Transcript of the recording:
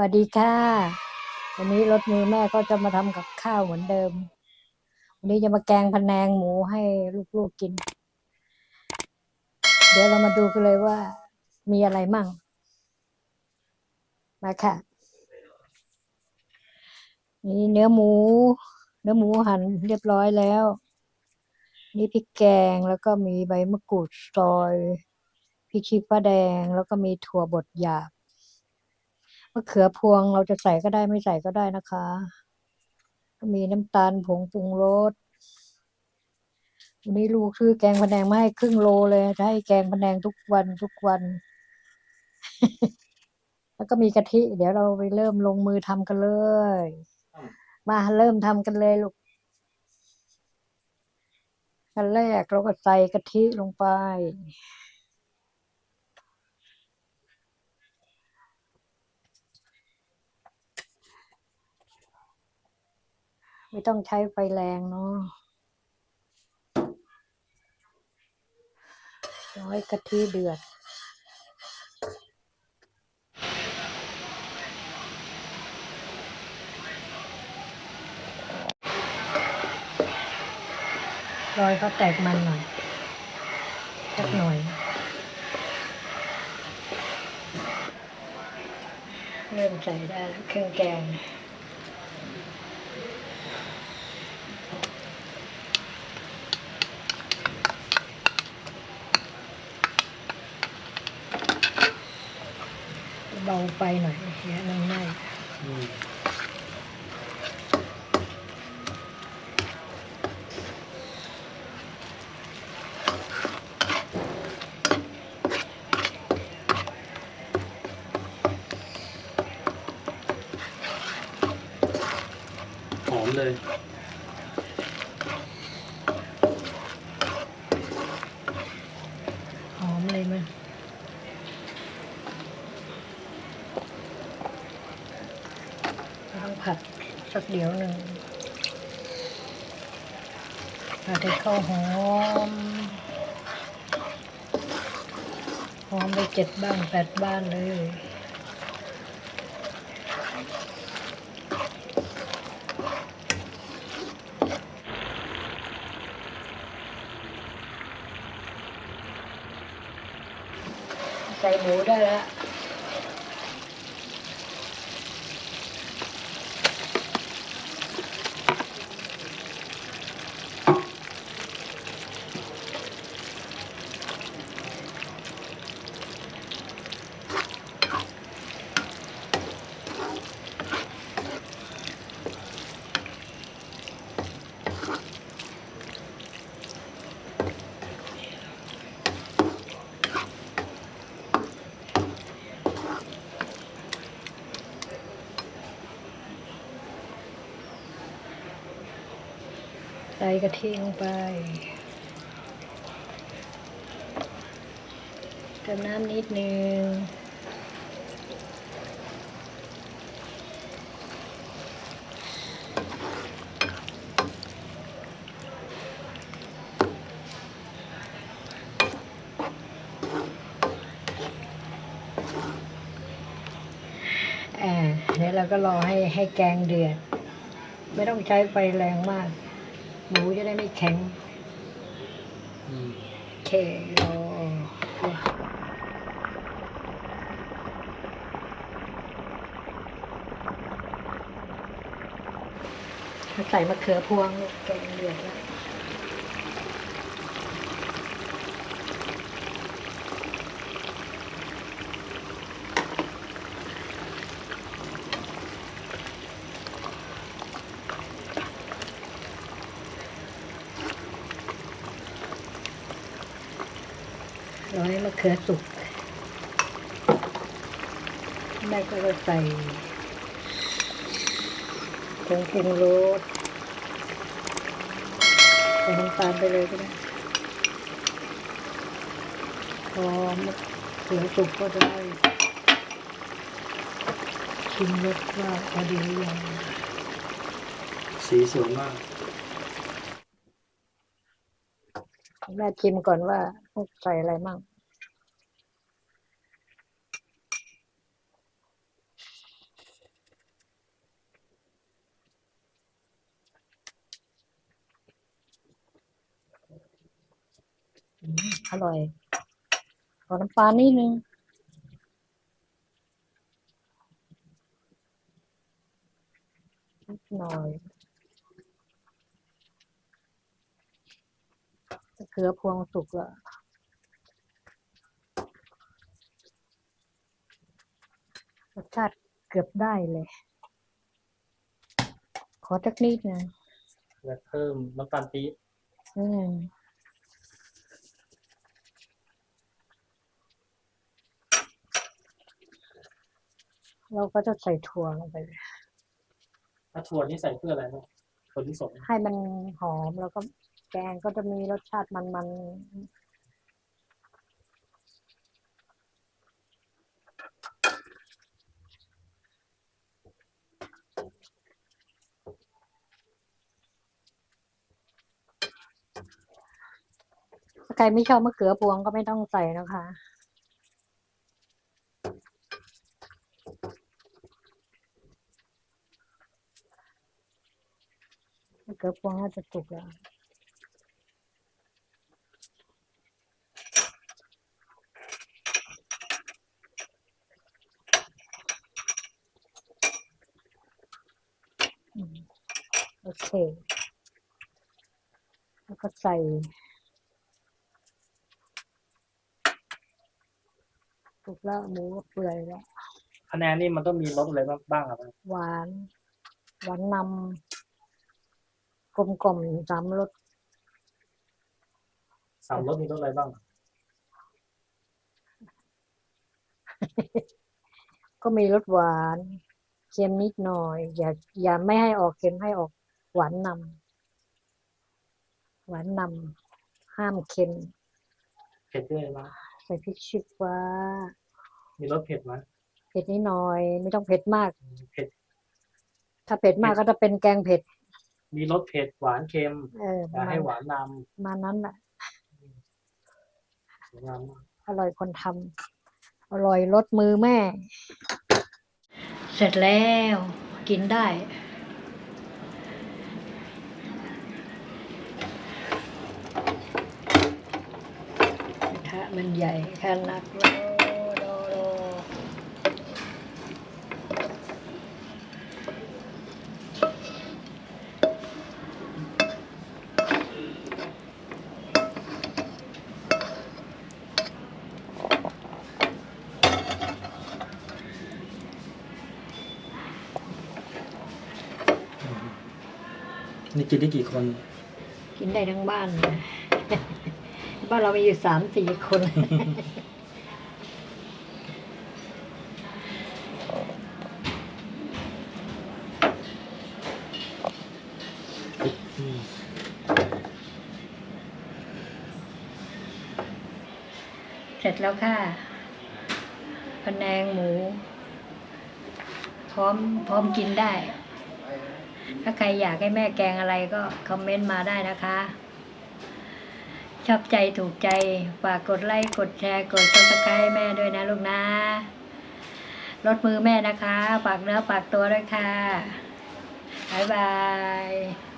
วัสดีค่ะ วันนี้รถมือแม่ก็จะมาทำกับข้าวเหมือนเดิม วันนี้จะมาแกงพะแนงหมูให้ลูกๆกิน เดี๋ยวเรามาดูกันเลยว่า มีอะไรมั่ง มาค่ะ นี่เนื้อหมู เนื้อหมูหั่นเรียบร้อยแล้ว นี่พริกแกงแล้วก็มีใบมะกรูดซอยพริกชี้ฟ้าแดงแล้วก็มีถั่วบดหยาบ มะเขือพวงเราจะใส่ก็ได้ไม่ใส่ก็ได้นะคะ มีน้ำตาลผงปรุงรสวันนี้ลูกซื้อแกงพะแนงมาให้ครึ่งโลเลยจะให้แกงพะแนงทุกวันทุกวัน แล้วก็มีกะทิ เดี๋ยวเราไปเริ่มลงมือทำกันเลย มาเริ่มทำกันเลยลูกขั้นแรกเราก็ใส่กะทิลงไป ไม่ต้องใช้ไฟแรงเนาะร้อให้กะทิเดือด รอยเขาแตกมันหน่อยสักหน่อยเริ่มใส่ได้เครื่องแกง เบาไปหน่อยเนี่ยวมันไหม้ อืม หอมเลย หอมเลยมันต้องผัดสัก เดี๋ยวหนึ่งผัดให้เข้าหอม หอมไปเจ็ดบ้านแปดบ้านเลยใส่หมูได้แล้ว ใส่กะทิลงไป เติมน้ำนิดนึงอ่าเดี๋ยวเราก็รอให้ให้แกงเดือด ไม่ต้องใช้ไฟแรงมาก หมูจะได้ไม่แข็งอืมโอเครอใส่มะเขือพวงแกงเหลืองแล้ว ร้อให้มะเขือสุกแม่ก็จะใส่ผงปรุงรสใส่น้ำตาลไปเลยก็ได้พอมะเขือสุกก็ได้ชิมรสว่าพอดีหรือยังสีสวยมาก แม่ชิมก่อนว่าใส่อะไรมั่งอร่อย ขอน้ำปลานิดนึงหน่อย มะเขือพวงสุกแล้วรสชาติเกือบได้เลย ขอจักนิดนะแล้วเพิ่มน้ำตาลปี๊บอืมเราก็จะใส่ถั่วลงไปเลยถ้าถั่วนี่ใส่เพื่ออะไรนะถั่วลิสงให้มันหอมแล้วก็ แกงก็จะมีรสชาติมันๆถ้าใครไม่ชอบมะเขือพวงก็ไม่ต้องใส่นะคะ มะเขือพวงน่าจะสุกแล้ว อืมโอ เค แล้วก็ใส่สุกแล้วหมูก็เปื่อยแล้ว คะแนนนี่มันต้องมีรสอะไรบ้างครับหวาน หวานนำกลมกล่อมๆสามรสสามรสมีรสอะไรบ้าง ก็มีรสหวาน เค็มนิดหน่อย อย่า อย่าไม่ให้ออกเค็มให้ออก หวานนำหวานนำห้ามเค็มเผ็ดด้วยไหมใส่พริกชี้ฟ้ามีรสเผ็ดไหมเผ็ดนิดหน่อย ไม่ต้องเผ็ดมาก เผ็ด ถ้าเผ็ดมากก็จะเป็นแกงเผ็ด มีรสเผ็ดหวานเค็มเออปอย่าระมาให้ณหวานนประมาณนั้นแหละำสวยงามมากอร่อยคนทำอร่อยรสมือแม่ เสร็จแล้วกินได้ก ระทะมันใหญ่ขนาดโลโลโลนี่กินได้กี่คน กินได้ทั้งบ้านเลย บ้านเรามีอยู่สามสี่คน เสร็จแล้วค่ะพะแนงหมู พร้อมพร้อมกินได้ ถ้าใครอยากให้แม่แกงอะไรก็คอมเมนต์มาได้นะคะ ชอบใจถูกใจ ฝากกดไลค์กดแชร์ กดซับสไครต์แม่ด้วยนะลูกนะลดมือแม่นะคะ ฝากเนื้อฝากตัวด้วยค่ะ บ๊ายบาย